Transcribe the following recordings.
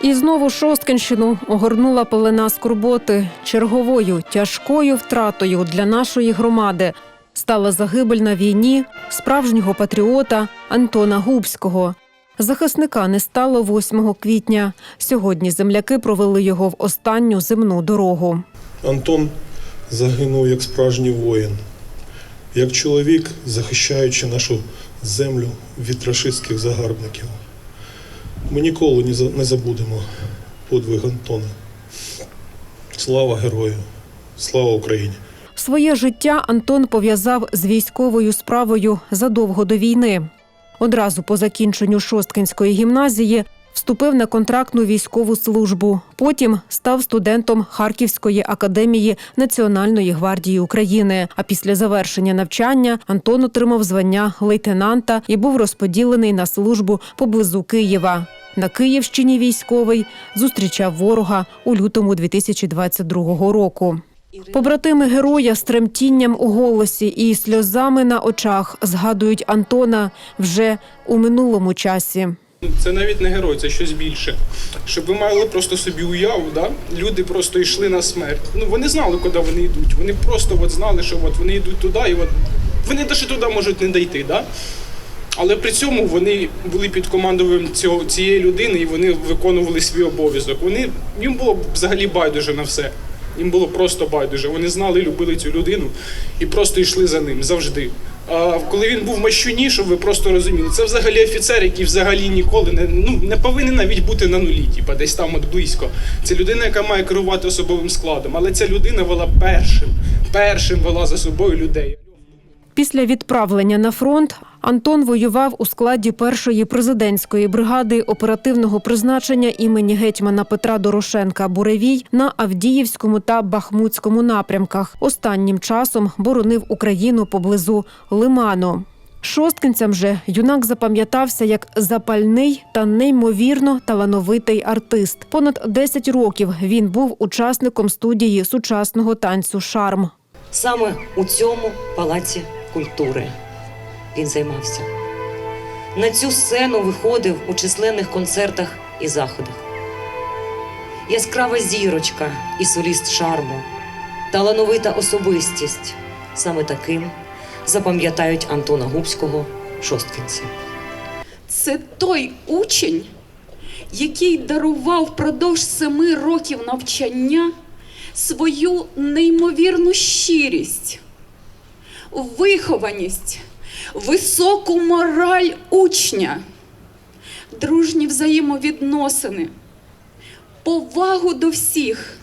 І знову Шосткинщину огорнула пелена скорботи. Черговою тяжкою втратою для нашої громади стала загибель на війні справжнього патріота Антона Губського. Захисника не стало 8 квітня. Сьогодні земляки провели його в останню земну дорогу. Антон загинув як справжній воїн, як чоловік, захищаючи нашу землю від рашистських загарбників. Ми ніколи не забудемо подвиг Антона. Слава герою! Слава Україні! Своє життя Антон пов'язав з військовою справою задовго до війни. Одразу по закінченню Шосткинської гімназії вступив на контрактну військову службу. Потім став студентом Харківської академії Національної гвардії України. А після завершення навчання Антон отримав звання лейтенанта і був розподілений на службу поблизу Києва. На Київщині військовий зустрічав ворога у лютому 2022 року. Побратими героя з тремтінням у голосі і сльозами на очах згадують Антона вже у минулому часі. Це навіть не герой, це щось більше. Щоб ви мали просто собі уяву, да? люди просто йшли на смерть. Ну вони знали, куди вони йдуть. Вони просто от знали, що от вони йдуть туди, і от вони навіть туди можуть не дійти. Да? Але при цьому вони були під командуванням цього цієї людини і вони виконували свій обов'язок. Вони їм було взагалі байдуже на все. Їм було просто байдуже. Вони знали, любили цю людину і просто йшли за ним завжди. Коли він був в Мащуні, щоб ви просто розуміли, це взагалі офіцер, який взагалі ніколи не ну не повинен навіть бути на нулі, типа десь там от близько. Це людина, яка має керувати особовим складом. Але ця людина вела першим, першим вела за собою людей. Після відправлення на фронт Антон воював у складі першої президентської бригади оперативного призначення імені гетьмана Петра Дорошенка Буревій на Авдіївському та Бахмутському напрямках. Останнім часом боронив Україну поблизу Лиману. Шосткинцям же юнак запам'ятався як запальний та неймовірно талановитий артист. Понад 10 років він був учасником студії сучасного танцю Шарм. Саме у цьому палаці культури він займався. На цю сцену виходив у численних концертах і заходах. Яскрава зірочка і соліст шарму, талановита особистість. Саме таким запам'ятають Антона Губського шосткинці. Це той учень, який дарував впродовж семи років навчання свою неймовірну щирість, вихованість, високу мораль учня, дружні взаємовідносини, повагу до всіх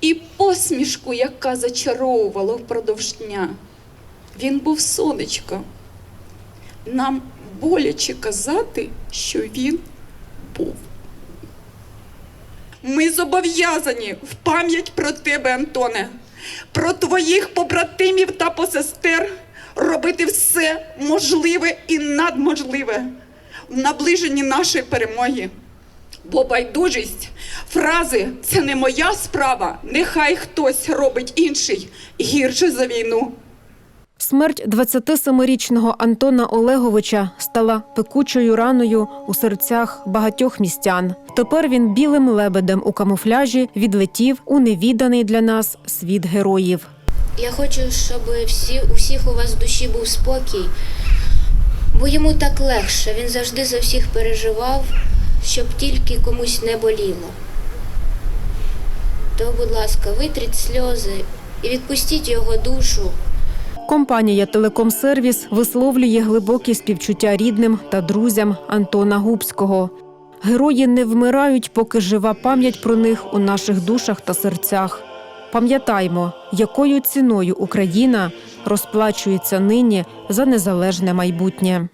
і посмішку, яка зачаровувала впродовж дня. Він був сонечко. Нам боляче казати, що він був. Ми зобов'язані в пам'ять про тебе, Антоне, про твоїх побратимів та посестер робити все можливе і надможливе в наближенні нашої перемоги. Бо байдужість, фрази це не моя справа, нехай хтось робить інший гірше за війну. Смерть 27-річного Антона Олеговича стала пекучою раною у серцях багатьох містян. Тепер він білим лебедем у камуфляжі відлетів у невіданий для нас світ героїв. Я хочу, щоб всі, у у вас в душі був спокій, бо йому так легше. Він завжди за всіх переживав, щоб тільки комусь не боліло. То, будь ласка, витріть сльози і відпустіть його душу. Компанія Телекомсервіс висловлює глибокі співчуття рідним та друзям Антона Губського. Герої не вмирають, поки жива пам'ять про них у наших душах та серцях. Пам'ятаймо, якою ціною Україна розплачується нині за незалежне майбутнє.